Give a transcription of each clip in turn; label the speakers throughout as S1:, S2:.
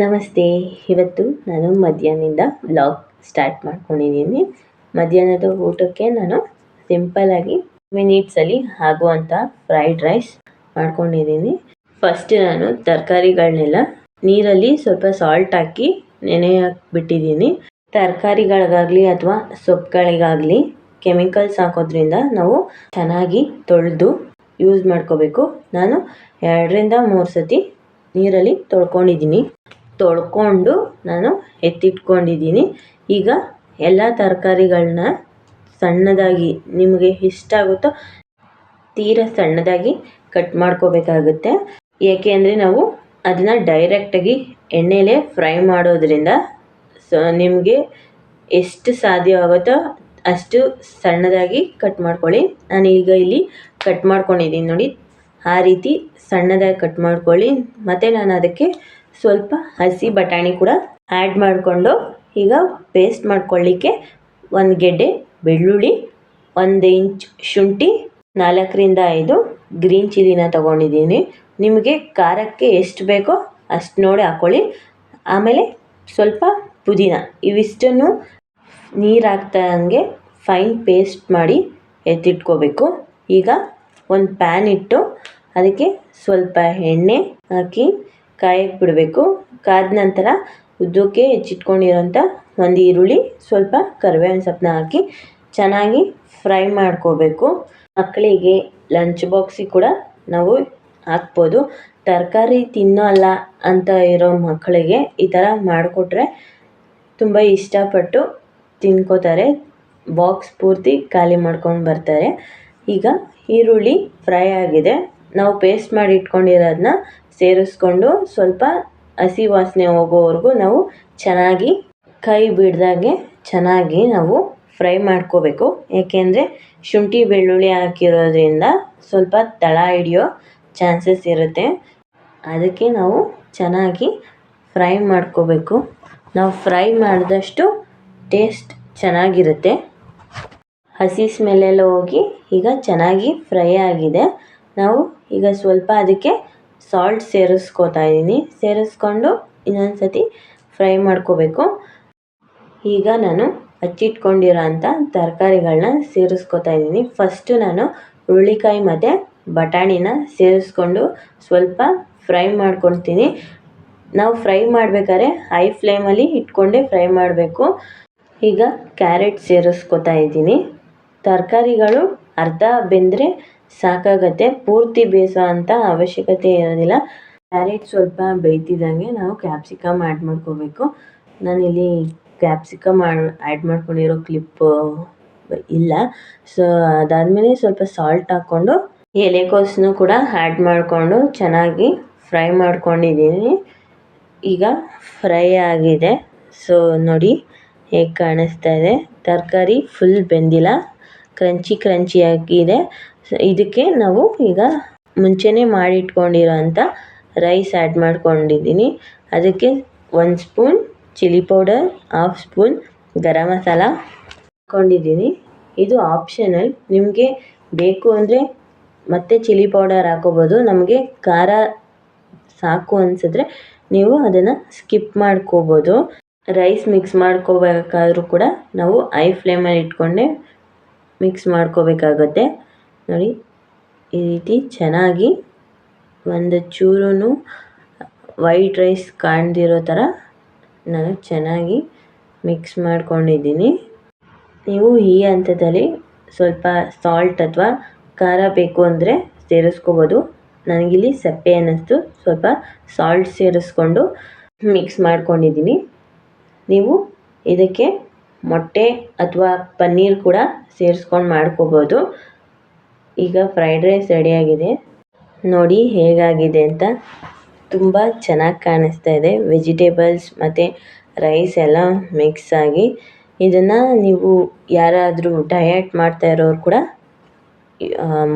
S1: ನಮಸ್ತೆ. ಇವತ್ತು ನಾನು ಮಧ್ಯಾಹ್ನದಿಂದ ಬ್ಲಾಗ್ ಸ್ಟಾರ್ಟ್ ಮಾಡ್ಕೊಂಡಿದ್ದೀನಿ. ಮಧ್ಯಾಹ್ನದ ಊಟಕ್ಕೆ ನಾನು ಸಿಂಪಲ್ಲಾಗಿ ಮಿನಿಟ್ಸಲ್ಲಿ ಆಗುವಂಥ ಫ್ರೈಡ್ ರೈಸ್ ಮಾಡ್ಕೊಂಡಿದ್ದೀನಿ. ಫಸ್ಟ್ ನಾನು ತರಕಾರಿಗಳನ್ನೆಲ್ಲ ನೀರಲ್ಲಿ ಸ್ವಲ್ಪ ಸಾಲ್ಟ್ ಹಾಕಿ ನೆನೆ ಬಿಟ್ಟಿದ್ದೀನಿ. ತರಕಾರಿಗಳಿಗಾಗಲಿ ಅಥವಾ ಸೊಪ್ಪುಗಳಿಗಾಗಲಿ ಕೆಮಿಕಲ್ಸ್ ಹಾಕೋದ್ರಿಂದ ನಾವು ಚೆನ್ನಾಗಿ ತೊಳೆದು ಯೂಸ್ ಮಾಡ್ಕೋಬೇಕು. ನಾನು ಎರಡರಿಂದ ಮೂರು ಸತಿ ನೀರಲ್ಲಿ ತೊಳ್ಕೊಂಡಿದ್ದೀನಿ. ತೊಳ್ಕೊಂಡು ನಾನು ಎತ್ತಿಟ್ಕೊಂಡಿದ್ದೀನಿ. ಈಗ ಎಲ್ಲ ತರಕಾರಿಗಳನ್ನ ಸಣ್ಣದಾಗಿ ನಿಮಗೆ ಎಷ್ಟಾಗುತ್ತೋ ತೀರ ಸಣ್ಣದಾಗಿ ಕಟ್ ಮಾಡ್ಕೋಬೇಕಾಗುತ್ತೆ. ಏಕೆ ಅಂದರೆ ನಾವು ಅದನ್ನು ಡೈರೆಕ್ಟಾಗಿ ಎಣ್ಣೆಲೇ ಫ್ರೈ ಮಾಡೋದ್ರಿಂದ ಸೊ ನಿಮಗೆ ಎಷ್ಟು ಸಾಧ್ಯವಾಗುತ್ತೋ ಅಷ್ಟು ಸಣ್ಣದಾಗಿ ಕಟ್ ಮಾಡ್ಕೊಳ್ಳಿ. ನಾನು ಈಗ ಇಲ್ಲಿ ಕಟ್ ಮಾಡ್ಕೊಂಡಿದ್ದೀನಿ ನೋಡಿ. ಆ ರೀತಿ ಸಣ್ಣದಾಗಿ ಕಟ್ ಮಾಡ್ಕೊಳ್ಳಿ. ಮತ್ತು ನಾನು ಅದಕ್ಕೆ ಸ್ವಲ್ಪ ಹಸಿ ಬಟಾಣಿ ಕೂಡ ಆ್ಯಡ್ ಮಾಡಿಕೊಂಡು ಈಗ ಪೇಸ್ಟ್ ಮಾಡ್ಕೊಳ್ಳಿಕ್ಕೆ ಒಂದು ಗೆಡ್ಡೆ ಬೆಳ್ಳುಳ್ಳಿ, ಒಂದು ಇಂಚ್ ಶುಂಠಿ, ನಾಲ್ಕರಿಂದ ಐದು ಗ್ರೀನ್ ಚಿಲ್ಲಿನ ತೊಗೊಂಡಿದ್ದೀನಿ. ನಿಮಗೆ ಖಾರಕ್ಕೆ ಎಷ್ಟು ಬೇಕೋ ಅಷ್ಟು ನೋಡಿ ಹಾಕ್ಕೊಳ್ಳಿ ಆಮೇಲೆ ಸ್ವಲ್ಪ ಪುದೀನ, ಇವಿಷ್ಟನ್ನು ನೀರು ಹಾಕ್ದಂಗೆ ಫೈನ್ ಪೇಸ್ಟ್ ಮಾಡಿ ಎತ್ತಿಟ್ಕೋಬೇಕು. ಈಗ ಒಂದು ಪ್ಯಾನ್ ಇಟ್ಟು ಅದಕ್ಕೆ ಸ್ವಲ್ಪ ಎಣ್ಣೆ ಹಾಕಿ ಕಾಯಕ್ಕೆ ಬಿಡಬೇಕು ಕಾದ ನಂತರ ಉದ್ದಕ್ಕೆ ಹೆಚ್ಚಿಟ್ಕೊಂಡಿರೋಂಥ ಒಂದು ಈರುಳ್ಳಿ, ಸ್ವಲ್ಪ ಕರಿಬೇವಿನ ಸೊಪ್ಪನ್ನ ಹಾಕಿ ಚೆನ್ನಾಗಿ ಫ್ರೈ ಮಾಡ್ಕೋಬೇಕು. ಮಕ್ಕಳಿಗೆ ಲಂಚ್ ಬಾಕ್ಸಿಗೆ ಕೂಡ ನಾವು ಹಾಕ್ಬೋದು. ತರಕಾರಿ ತಿನ್ನೋಲ್ಲ ಅಂತ ಇರೋ ಮಕ್ಕಳಿಗೆ ಈ ಥರ ಮಾಡಿಕೊಟ್ರೆ ತುಂಬ ಇಷ್ಟಪಟ್ಟು ತಿನ್ಕೋತಾರೆ. ಬಾಕ್ಸ್ ಪೂರ್ತಿ ಖಾಲಿ ಮಾಡ್ಕೊಂಡು ಬರ್ತಾರೆ. ಈಗ ಈರುಳ್ಳಿ ಫ್ರೈ ಆಗಿದೆ. ನಾವು ಪೇಸ್ಟ್ ಮಾಡಿ ಇಟ್ಕೊಂಡಿರೋದನ್ನ ಸೇರಿಸ್ಕೊಂಡು ಸ್ವಲ್ಪ ಹಸಿ ವಾಸನೆ ಹೋಗೋವರೆಗೂ ನಾವು ಚೆನ್ನಾಗಿ ಕೈ ಬಿಡ್ದಾಗೆ ಚೆನ್ನಾಗಿ ನಾವು ಫ್ರೈ ಮಾಡ್ಕೋಬೇಕು. ಏಕೆಂದರೆ ಶುಂಠಿ ಬೆಳ್ಳುಳ್ಳಿ ಹಾಕಿರೋದ್ರಿಂದ ಸ್ವಲ್ಪ ತಳ ಹಿಡಿಯೋ ಚಾನ್ಸಸ್ ಇರುತ್ತೆ. ಅದಕ್ಕೆ ನಾವು ಚೆನ್ನಾಗಿ ಫ್ರೈ ಮಾಡ್ಕೋಬೇಕು. ನಾವು ಫ್ರೈ ಮಾಡಿದಷ್ಟು ಟೇಸ್ಟ್ ಚೆನ್ನಾಗಿರುತ್ತೆ. ಹಸಿ ಸ್ಮೆಲ್ಲೆಲ್ಲ ಹೋಗಿ ಈಗ ಚೆನ್ನಾಗಿ ಫ್ರೈ ಆಗಿದೆ. ನಾವು ಈಗ ಸ್ವಲ್ಪ ಅದಕ್ಕೆ ಸಾಲ್ಟ್ ಸೇರಿಸ್ಕೊತಾ ಇದ್ದೀನಿ ಸೇರಿಸ್ಕೊಂಡು ಇನ್ನೊಂದು ಸತಿ ಫ್ರೈ ಮಾಡ್ಕೋಬೇಕು. ಈಗ ನಾನು ಹಚ್ಚಿಟ್ಕೊಂಡಿರೋ ಅಂಥ ತರಕಾರಿಗಳನ್ನ ಸೇರಿಸ್ಕೊತಾ ಇದ್ದೀನಿ ಫಸ್ಟು ನಾನು ಹುರುಳಿಕಾಯಿ ಮತ್ತು ಬಟಾಣಿನ ಸೇರಿಸ್ಕೊಂಡು ಸ್ವಲ್ಪ ಫ್ರೈ ಮಾಡ್ಕೊಳ್ತೀನಿ. ನಾವು ಫ್ರೈ ಮಾಡಬೇಕಾದ್ರೆ ಹೈ ಫ್ಲೇಮಲ್ಲಿ ಇಟ್ಕೊಂಡೇ ಫ್ರೈ ಮಾಡಬೇಕು. ಈಗ ಕ್ಯಾರೆಟ್ ಸೇರಿಸ್ಕೊತಾ ಇದ್ದೀನಿ ತರಕಾರಿಗಳು ಅರ್ಧ ಬೆಂದರೆ ಸಾಕಾಗತ್ತೆ. ಪೂರ್ತಿ ಬೇಯಿಸೋ ಅಂಥ ಅವಶ್ಯಕತೆ ಇರೋದಿಲ್ಲ. ಕ್ಯಾರೆಟ್ ಸ್ವಲ್ಪ ಬೇಯ್ತಿದ್ದಂಗೆ ನಾವು ಕ್ಯಾಪ್ಸಿಕಮ್ ಆ್ಯಡ್ ಮಾಡ್ಕೋಬೇಕು. ನಾನಿಲ್ಲಿ ಕ್ಯಾಪ್ಸಿಕಮ್ ಆ್ಯಡ್ ಮಾಡ್ಕೊಂಡಿರೋ ಕ್ಲಿಪ್, ಇಲ್ಲ. ಸೊ, ಅದಾದಮೇಲೆ ಸ್ವಲ್ಪ ಸಾಲ್ಟ್ ಹಾಕ್ಕೊಂಡು ಎಲೆಕೋಸನ್ನು ಕೂಡ ಆ್ಯಡ್ ಮಾಡಿಕೊಂಡು ಚೆನ್ನಾಗಿ ಫ್ರೈ ಮಾಡ್ಕೊಂಡಿದ್ದೀನಿ. ಈಗ ಫ್ರೈ ಆಗಿದೆ. ಸೊ, ನೋಡಿ ಹೇಗೆ ಕಾಣಿಸ್ತಾ ಇದೆ. ತರಕಾರಿ ಫುಲ್ ಬೆಂದಿಲ್ಲ. ಕ್ರಂಚಿ ಕ್ರಂಚಿಯಾಗಿದೆ. ಇದಕ್ಕೆ ನಾವು ಈಗ ಮುಂಚೆನೇ ಮಾಡಿ ಇಟ್ಕೊಂಡಿರೋ ರೈಸ್ ಆ್ಯಡ್ ಮಾಡ್ಕೊಂಡಿದ್ದೀನಿ. ಅದಕ್ಕೆ ಒಂದು spoon chilli powder, half spoon garam masala ಹಾಕ್ಕೊಂಡಿದ್ದೀನಿ ಇದು ಆಪ್ಷನಲ್. ನಿಮಗೆ ಬೇಕು ಅಂದರೆ ಮತ್ತೆ ಚಿಲ್ಲಿ ಪೌಡರ್ ಹಾಕೋಬೋದು. ನಮಗೆ ಖಾರ ಸಾಕು ಅನಿಸಿದ್ರೆ ನೀವು ಅದನ್ನು ಸ್ಕಿಪ್ ಮಾಡ್ಕೋಬೋದು. ರೈಸ್ ಮಿಕ್ಸ್ ಮಾಡ್ಕೋಬೇಕಾದ್ರೂ ಕೂಡ ನಾವು ಐ ಫ್ಲೇಮಲ್ಲಿ ಇಟ್ಕೊಂಡೆ ಮಿಕ್ಸ್ ಮಾಡ್ಕೋಬೇಕಾಗತ್ತೆ. ನೋಡಿ, ಈ ರೀತಿ ಚೆನ್ನಾಗಿ ಒಂದು ಚೂರೂ ವೈಟ್ ರೈಸ್ ಕಾಣ್ದಿರೋ ಥರ ನಾನು ಚೆನ್ನಾಗಿ ಮಿಕ್ಸ್ ಮಾಡ್ಕೊಂಡಿದ್ದೀನಿ. ನೀವು ಈ ಹಂತದಲ್ಲಿ ಸ್ವಲ್ಪ ಸಾಲ್ಟ್ ಅಥವಾ ಖಾರ ಬೇಕು ಅಂದರೆ ಸೇರಿಸ್ಕೋಬೋದು. ನನಗಿಲ್ಲಿ ಸಪ್ಪೆ ಅನ್ನಿಸ್ತು, ಸ್ವಲ್ಪ ಸಾಲ್ಟ್ ಸೇರಿಸ್ಕೊಂಡು ಮಿಕ್ಸ್ ಮಾಡ್ಕೊಂಡಿದ್ದೀನಿ. ನೀವು ಇದಕ್ಕೆ ಮೊಟ್ಟೆ ಅಥವಾ ಪನ್ನೀರ್ ಕೂಡ ಸೇರಿಸ್ಕೊಂಡು ಮಾಡ್ಕೋಬೋದು. ಈಗ ಫ್ರೈಡ್ ರೈಸ್ ರೆಡಿಯಾಗಿದೆ ನೋಡಿ ಹೇಗಾಗಿದೆ ಅಂತ. ತುಂಬ ಚೆನ್ನಾಗಿ ಕಾಣಿಸ್ತಾ ಇದೆ. ವೆಜಿಟೇಬಲ್ಸ್ ಮತ್ತು ರೈಸ್ ಎಲ್ಲ ಮಿಕ್ಸ್ ಆಗಿ. ಇದನ್ನು ನೀವು ಯಾರಾದರೂ ಡಯಟ್ ಮಾಡ್ತಾ ಇರೋರು ಕೂಡ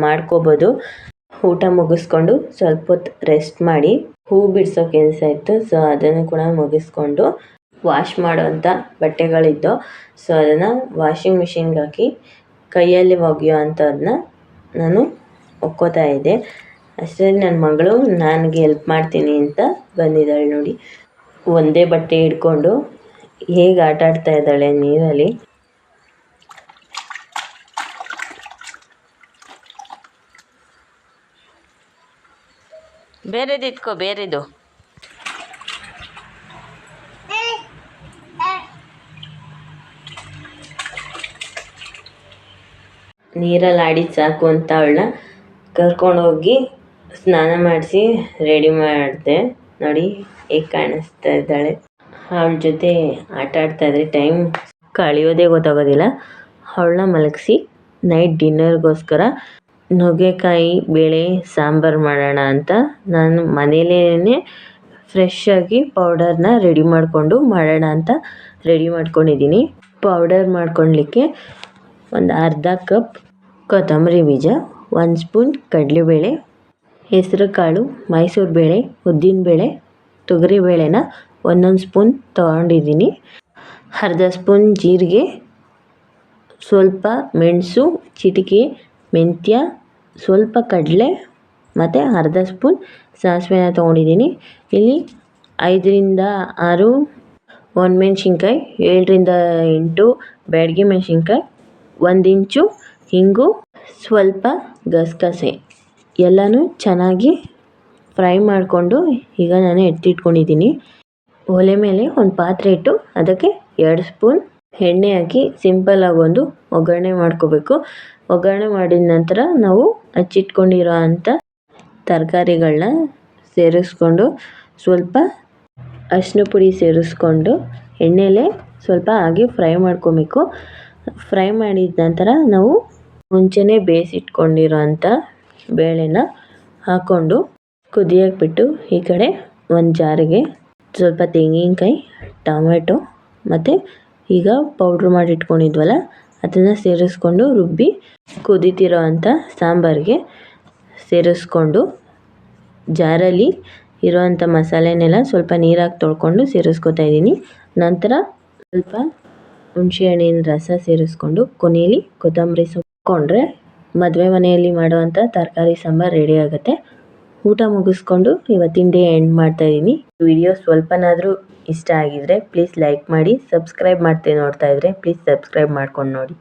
S1: ಮಾಡ್ಕೋಬೋದು. ಊಟ ಮುಗಿಸ್ಕೊಂಡು ಸ್ವಲ್ಪ ಹೊತ್ತು ರೆಸ್ಟ್ ಮಾಡಿ. ಹೂ ಬಿಡಿಸೋ ಕೆಲಸ ಇತ್ತು ಸೊ ಅದನ್ನು ಕೂಡ ಮುಗಿಸ್ಕೊಂಡು ವಾಶ್ ಮಾಡೋವಂಥ ಬಟ್ಟೆಗಳಿದ್ದು ಸೊ ಅದನ್ನು ವಾಷಿಂಗ್ ಮಿಷಿನ್ಗೆ ಹಾಕಿ ಕೈಯಲ್ಲಿ ಒಗೆಯೋ ಅಂಥದ್ದನ್ನ ನಾನು ಒಕ್ಕೋತಾ ಇದ್ದೆ. ಅಷ್ಟರಲ್ಲಿ ನನ್ನ ಮಗಳು ನನಗೆ ಎಲ್ಪ್ ಮಾಡ್ತೀನಿ ಅಂತ ಬಂದಿದ್ದಾಳೆ ನೋಡಿ. ಒಂದೇ ಬಟ್ಟೆ ಹಿಡ್ಕೊಂಡು ಹೇಗೆ ಆಟ ಆಡ್ತಾ ಇದ್ದಾಳೆ ನೀರಲ್ಲಿ. ಬೇರೆದು ಇಟ್ಕೋ ಬೇರೆದು. ನೀರಲ್ಲಿ ಆಡಿ ಸಾಕು ಅಂತ ಅವಳನ್ನ ಕರ್ಕೊಂಡೋಗಿ ಸ್ನಾನ ಮಾಡಿಸಿ ರೆಡಿ ಮಾಡಿದೆ. ನೋಡಿ, ಹೇಗೆ ಕಾಣಿಸ್ತಾ ಇದ್ದಾಳೆ. ಅವಳ ಜೊತೆ ಆಟ ಆಡ್ತಾ ಇದ್ರೆ ಟೈಮ್ ಕಳೆಯೋದೇ ಗೊತ್ತಾಗೋದಿಲ್ಲ. ಅವಳನ್ನ ಮಲಗಿಸಿ ನೈಟ್ ಡಿನ್ನರ್ಗೋಸ್ಕರ ನುಗ್ಗೆಕಾಯಿ, ಬೇಳೆ, ಸಾಂಬಾರು ಮಾಡೋಣ ಅಂತ ನಾನು ಮನೇಲೇ ಫ್ರೆಶ್ಶಾಗಿ ಪೌಡರ್ನ ರೆಡಿ ಮಾಡಿಕೊಂಡು ಮಾಡೋಣ ಅಂತ ರೆಡಿ ಮಾಡ್ಕೊಂಡಿದ್ದೀನಿ. ಪೌಡರ್ ಮಾಡ್ಕೊಳ್ಲಿಕ್ಕೆ ಒಂದು ಅರ್ಧ ಕಪ್ ಕೊತ್ತಂಬರಿ ಬೀಜ, ಒಂದು ಸ್ಪೂನ್ ಕಡಲೆಬೇಳೆ, ಹೆಸರು ಕಾಳು, ಮೈಸೂರು ಬೇಳೆ ಉದ್ದಿನಬೇಳೆ ತೊಗರಿಬೇಳೆನ ಒಂದೊಂದು ಸ್ಪೂನ್ ತೊಗೊಂಡಿದ್ದೀನಿ. ಅರ್ಧ ಸ್ಪೂನ್ ಜೀರಿಗೆ, ಸ್ವಲ್ಪ ಮೆಣಸು, ಚಿಟಿಕೆ, ಮೆಂತ್ಯ, ಸ್ವಲ್ಪ ಕಡಲೆ ಮತ್ತು ಅರ್ಧ ಸ್ಪೂನ್ ಸಾಸಿವೆನ ತೊಗೊಂಡಿದ್ದೀನಿ. ಇಲ್ಲಿ ಐದರಿಂದ ಆರು ಒಣಮೆಣ್ಸಿನ್ಕಾಯಿ ಏಳರಿಂದ ಎಂಟು, ಬ್ಯಾಡಗಿ ಮೆಣಸಿನ್ಕಾಯಿ, ಒಂದು ಇಂಚು ಹಿಂಗು ಸ್ವಲ್ಪ ಗಸಗಸೆ ಎಲ್ಲನೂ ಚೆನ್ನಾಗಿ ಫ್ರೈ ಮಾಡಿಕೊಂಡು ಈಗ ನಾನು ಎತ್ತಿಟ್ಕೊಂಡಿದ್ದೀನಿ. ಒಲೆ ಮೇಲೆ ಒಂದು ಪಾತ್ರೆ ಇಟ್ಟು ಅದಕ್ಕೆ ಎರಡು ಸ್ಪೂನ್ ಎಣ್ಣೆ ಹಾಕಿ ಸಿಂಪಲ್ಲಾಗಿ ಒಂದು ಒಗ್ಗರಣೆ ಮಾಡ್ಕೋಬೇಕು. ಒಗ್ಗರಣೆ ಮಾಡಿದ ನಂತರ ನಾವು ಹಚ್ಚಿಟ್ಕೊಂಡಿರೋ ಅಂಥ ತರಕಾರಿಗಳನ್ನ ಸೇರಿಸ್ಕೊಂಡು ಸ್ವಲ್ಪ ಅರಿಶಿನ ಪುಡಿ ಸೇರಿಸ್ಕೊಂಡು ಎಣ್ಣೆಲೇ ಸ್ವಲ್ಪ ಹಾಗೆ ಫ್ರೈ ಮಾಡ್ಕೊಬೇಕು. ಫ್ರೈ ಮಾಡಿದ ನಂತರ ನಾವು ಮುಂಚೆನೇ ಬೇಯಿಸಿಟ್ಕೊಂಡಿರೋ ಅಂಥ ಬೇಳೆನ ಹಾಕ್ಕೊಂಡು ಕುದಿಯೋಕೆ ಬಿಟ್ಟು ಈ ಕಡೆ ಒಂದು ಜಾರಿಗೆ ಸ್ವಲ್ಪ ತೆಂಗಿನಕಾಯಿ, ಟೊಮೆಟೊ ಮತ್ತು ಈಗ ಪೌಡ್ರ್ ಮಾಡಿಟ್ಕೊಂಡಿದ್ವಲ್ಲ ಅದನ್ನು ಸೇರಿಸ್ಕೊಂಡು ರುಬ್ಬಿ ಕುದೀತಿರೋ ಅಂಥ ಸಾಂಬಾರಿಗೆ ಸೇರಿಸ್ಕೊಂಡು ಜಾರಲ್ಲಿ ಇರೋವಂಥ ಮಸಾಲೆನೆಲ್ಲ ಸ್ವಲ್ಪ ನೀರಾಗಿ ತೊಳ್ಕೊಂಡು ಸೇರಿಸ್ಕೊತಾ ಇದ್ದೀನಿ. ನಂತರ ಸ್ವಲ್ಪ ಹುಣಸೆ ಹಣ್ಣಿನ ರಸ ಸೇರಿಸ್ಕೊಂಡು ಕೊನೆಯಲ್ಲಿ ಕೊತ್ತಂಬರಿ ಸೊಪ್ಪು ಕೊಂಡ್ರೆ ಮದುವೆ ಮನೆಯಲ್ಲಿ ಮಾಡುವಂಥ ತರಕಾರಿ, ಸಾಂಬಾರು ರೆಡಿ ಆಗುತ್ತೆ. ಊಟ ಮುಗಿಸ್ಕೊಂಡು ಇವತ್ತಿನ ಡೇ ಎಂಡ್ ಮಾಡ್ತಾ ಇದ್ದೀನಿ ವಿಡಿಯೋ ಸ್ವಲ್ಪನಾದರೂ ಇಷ್ಟ ಆಗಿದ್ರೆ ಪ್ಲೀಸ್ ಲೈಕ್ ಮಾಡಿ ಸಬ್ಸ್ಕ್ರೈಬ್ ಮಾಡ್ತೀನಿ ನೋಡ್ತಾ ಇದ್ದರೆ ಪ್ಲೀಸ್ ಸಬ್ಸ್ಕ್ರೈಬ್ ಮಾಡ್ಕೊಂಡು ನೋಡಿ.